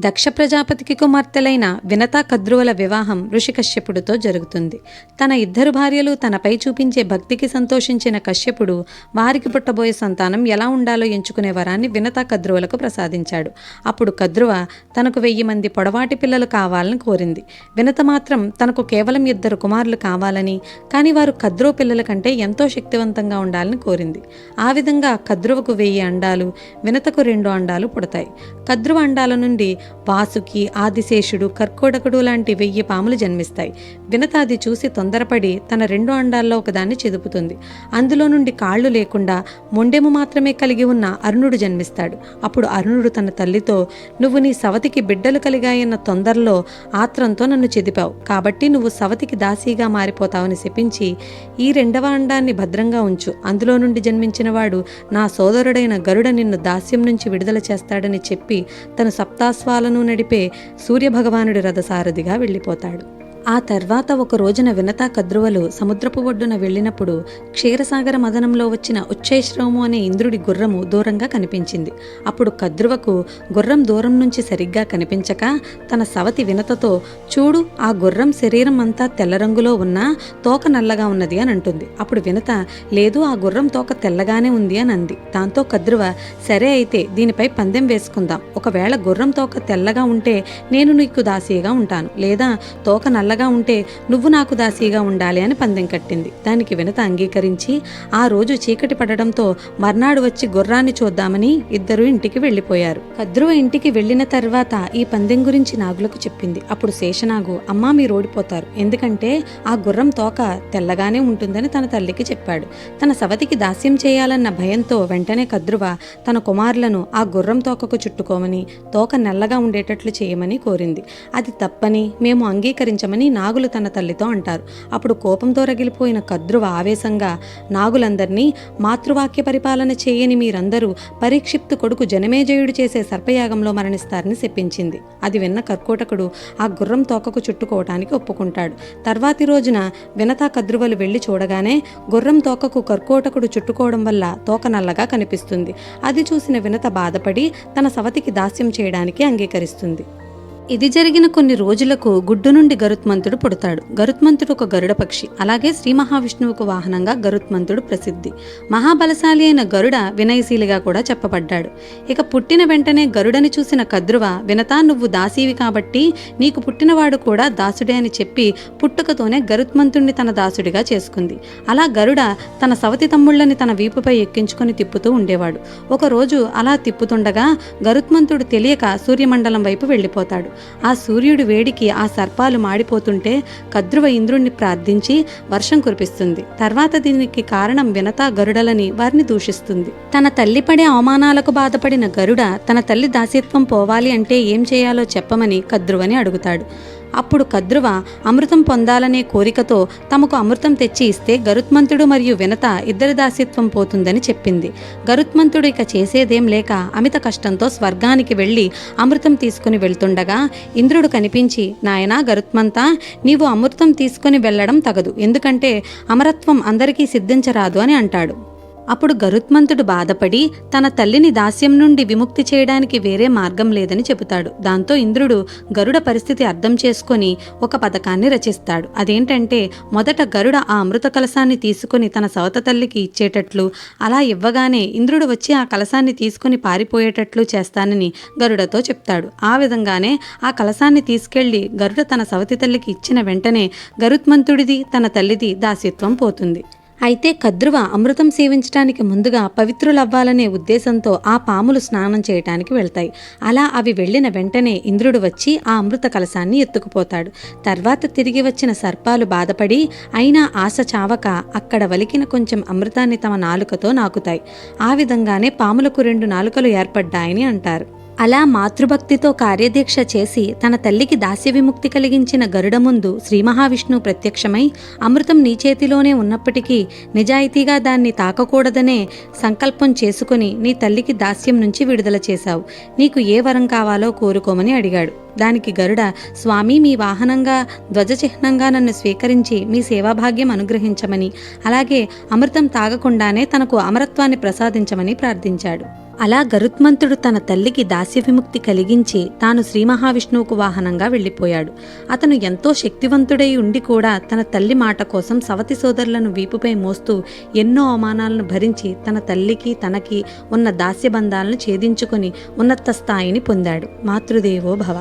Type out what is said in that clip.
దక్ష ప్రజాపతికి కుమార్తెలైన వినతా కద్రువల వివాహం ఋషికశ్యపుడితో జరుగుతుంది. తన ఇద్దరు భార్యలు తనపై చూపించే భక్తికి సంతోషించిన కశ్యపుడు వారికి పుట్టబోయే సంతానం ఎలా ఉండాలో ఎంచుకునే వరాన్ని వినతా కద్రువలకు ప్రసాదించాడు. అప్పుడు కద్రువ తనకు వెయ్యి మంది పొడవాటి పిల్లలు కావాలని కోరింది. వినత మాత్రం తనకు కేవలం ఇద్దరు కుమారులు కావాలని కానీ వారు కద్రువ పిల్లల కంటే ఎంతో శక్తివంతంగా ఉండాలని కోరింది. ఆ విధంగా కద్రువకు వెయ్యి అండాలు వినతకు రెండు అండాలు పుడతాయి. కద్రువ అండాల నుండి వాసుకి ఆదిశేషుడు కర్కోటకుడు లాంటి వెయ్యి పాములు జన్మిస్తాయి. వినత అది చూసి తొందరపడి తన రెండు అండాల్లో ఒకదాన్ని చెదుపుతుంది. అందులో నుండి కాళ్ళు లేకుండా మొండెము మాత్రమే కలిగి ఉన్న అరుణుడు జన్మిస్తాడు. అప్పుడు అరుణుడు తన తల్లితో నువ్వు నీ సవతికి బిడ్డలు కలిగాయన్న తొందరలో ఆత్రంతో నన్ను చెదిపావు. కాబట్టి నువ్వు సవతికి దాసీగా మారిపోతావని శపించి ఈ రెండవ అండాన్ని భద్రంగా ఉంచు. అందులో నుండి జన్మించిన వాడు నా సోదరుడైన గరుడ నిన్ను దాస్యం నుంచి విడుదల చేస్తాడని చెప్పి తన సప్తాస్వాలను నడిపే సూర్యభగవానుడి రథసారథిగా వెళ్ళిపోతాడు. ఆ తర్వాత ఒక రోజున వినతా కద్రువలు సముద్రపు ఒడ్డున వెళ్ళినప్పుడు క్షీరసాగర మదనంలో వచ్చిన ఉచ్చైశ్రవము అనే ఇంద్రుడి గుర్రము దూరంగా కనిపించింది. అప్పుడు కద్రువకు గుర్రం దూరం నుంచి సరిగ్గా కనిపించక తన సవతి వినతతో చూడు ఆ గుర్రం శరీరం అంతా తెల్ల రంగులో ఉన్నా తోక నల్లగా ఉన్నది అని అంటుంది. అప్పుడు వినత లేదు ఆ గుర్రం తోక తెల్లగానే ఉంది అని అంది. దాంతో కద్రువ సరే అయితే దీనిపై పందెం వేసుకుందాం. ఒకవేళ గుర్రం తోక తెల్లగా ఉంటే నేను నీకు దాసీగా ఉంటాను. లేదా తోక నల్ల నల్లగా ఉంటే నువ్వు నాకు దాసీగా ఉండాలి అని పందెం కట్టింది. దానికి వినత అంగీకరించి ఆ రోజు చీకటి పడడంతో మర్నాడు వచ్చి గుర్రాన్ని చూద్దామని ఇద్దరు ఇంటికి వెళ్ళిపోయారు. కద్రువ ఇంటికి వెళ్ళిన తర్వాత ఈ పందెం గురించి నాగులకు చెప్పింది. అప్పుడు శేషనాగు అమ్మా మీరు ఓడిపోతారు. ఎందుకంటే ఆ గుర్రం తోక తెల్లగానే ఉంటుందని తన తల్లికి చెప్పాడు. తన సవతికి దాస్యం చేయాలన్న భయంతో వెంటనే కద్రువ తన కుమారులను ఆ గుర్రం తోకకు చుట్టుకోమని తోక నల్లగా ఉండేటట్లు చేయమని కోరింది. అది తప్పని మేము అంగీకరించమని నాగులు తన తల్లితో అంటారు. అప్పుడు కోపంతో రగిలిపోయిన కద్రువ ఆవేశంగా నాగులందరినీ మాతృవాక్య పరిపాలన చేయని మీరందరూ పరీక్షిప్తు కొడుకు జనమేజయుడు చేసే సర్పయాగంలో మరణిస్తారని చెప్పించింది అది విన్న కర్కోటకుడు ఆ గుర్రం తోకకు చుట్టుకోవటానికి ఒప్పుకుంటాడు. తర్వాతి రోజున వినతా కద్రువలు వెళ్ళి చూడగానే గుర్రం తోకకు కర్కోటకుడు చుట్టుకోవడం వల్ల తోక నల్లగా కనిపిస్తుంది. అది చూసిన వినత బాధపడి తన సవతికి దాస్యం చేయడానికి అంగీకరిస్తుంది. ఇది జరిగిన కొన్ని రోజులకు గుడ్డు నుండి గరుత్మంతుడు పుడతాడు. గరుత్మంతుడు ఒక గరుడ పక్షి. అలాగే శ్రీ మహావిష్ణువుకు వాహనంగా గరుత్మంతుడు ప్రసిద్ధి. మహాబలశాలి అయిన గరుడ వినయశీలిగా కూడా చెప్పబడ్డాడు. ఇక పుట్టిన వెంటనే గరుడని చూసిన కద్రువ వినతా నువ్వు దాసీవి కాబట్టి నీకు పుట్టినవాడు కూడా దాసుడే అని చెప్పి పుట్టుకతోనే గరుత్మంతుణ్ణి తన దాసుడిగా చేసుకుంది. అలా గరుడ తన సవతి తమ్ముళ్ళని తన వీపుపై ఎక్కించుకొని తిప్పుతూ ఉండేవాడు. ఒకరోజు అలా తిప్పుతుండగా గరుత్మంతుడు తెలియక సూర్యమండలం వైపు వెళ్ళిపోతాడు. ఆ సూర్యుడి వేడికి ఆ సర్పాలు మాడిపోతుంటే కద్రువ ఇంద్రుణ్ణి ప్రార్థించి వర్షం కురిపిస్తుంది. తర్వాత దీనికి కారణం వినతా గరుడలని వారిని దూషిస్తుంది. తన తల్లి పడే అవమానాలకు బాధపడిన గరుడ తన తల్లి దాసీత్వం పోవాలి అంటే ఏం చేయాలో చెప్పమని కద్రువని అడుగుతాడు. అప్పుడు కద్రువ అమృతం పొందాలనే కోరికతో తమకు అమృతం తెచ్చి ఇస్తే గరుత్మంతుడు మరియు వినత ఇద్దరి దాస్యత్వం పోతుందని చెప్పింది. గరుత్మంతుడు ఇక చేసేదేం లేక అమిత కష్టంతో స్వర్గానికి వెళ్ళి అమృతం తీసుకుని వెళ్తుండగా ఇంద్రుడు కనిపించి నాయనా గరుత్మంతా నీవు అమృతం తీసుకుని వెళ్ళడం తగదు. ఎందుకంటే అమరత్వం అందరికీ సిద్ధించరాదు అని అంటాడు. అప్పుడు గరుత్మంతుడు బాధపడి తన తల్లిని దాస్యం నుండి విముక్తి చేయడానికి వేరే మార్గం లేదని చెబుతాడు. దాంతో ఇంద్రుడు గరుడ పరిస్థితి అర్థం చేసుకొని ఒక పథకాన్ని రచిస్తాడు. అదేంటంటే మొదట గరుడ ఆ అమృత కలశాన్ని తీసుకొని తన సవత తల్లికి ఇచ్చేటట్లు అలా ఇవ్వగానే ఇంద్రుడు వచ్చి ఆ కలశాన్ని తీసుకొని పారిపోయేటట్లు చేస్తానని గరుడతో చెప్తాడు. ఆ విధంగానే ఆ కలశాన్ని తీసుకెళ్ళి గరుడ తన సవతి తల్లికి ఇచ్చిన వెంటనే గరుత్మంతుడిది తన తల్లిది దాసిత్వం పోతుంది. అయితే కద్రువ అమృతం సేవించడానికి ముందుగా పవిత్రులవ్వాలనే ఉద్దేశంతో ఆ పాములు స్నానం చేయటానికి వెళ్తాయి. అలా అవి వెళ్ళిన వెంటనే ఇంద్రుడు వచ్చి ఆ అమృత కలశాన్ని ఎత్తుకుపోతాడు. తర్వాత తిరిగి వచ్చిన సర్పాలు బాధపడి అయినా ఆశ చావక అక్కడ వలికిన కొంచెం అమృతాన్ని తమ నాలుకతో నాకుతాయి. ఆ విధంగానే పాములకు రెండు నాలుకలు ఏర్పడ్డాయని అంటారు. అలా మాతృభక్తితో కార్యదీక్ష చేసి తన తల్లికి దాస్య విముక్తి కలిగించిన గరుడ ముందు శ్రీ మహావిష్ణువు ప్రత్యక్షమై అమృతం నీ చేతిలోనే ఉన్నప్పటికీ నిజాయితీగా దాన్ని తాకకూడదనే సంకల్పం చేసుకుని నీ తల్లికి దాస్యం నుంచి విడుదల చేశావు. నీకు ఏ వరం కావాలో కోరుకోమని అడిగాడు. దానికి గరుడ స్వామి మీ వాహనంగా ధ్వజచిహ్నంగా నన్ను స్వీకరించి మీ సేవాభాగ్యం అనుగ్రహించమని అలాగే అమృతం తాగకుండానే తనకు అమరత్వాన్ని ప్రసాదించమని ప్రార్థించాడు. అలా గరుత్మంతుడు తన తల్లికి దాస్య విముక్తి కలిగించి తాను శ్రీ మహావిష్ణువుకు వాహనంగా వెళ్ళిపోయాడు. అతను ఎంతో శక్తివంతుడై ఉండి కూడా తన తల్లి మాట కోసం సవతి సోదరులను వీపుపై మోస్తూ ఎన్నో అవమానాలను భరించి తన తల్లికి తనకి ఉన్న దాస్యబంధాలను ఛేదించుకొని ఉన్నత స్థాయిని పొందాడు. మాతృదేవో భవ.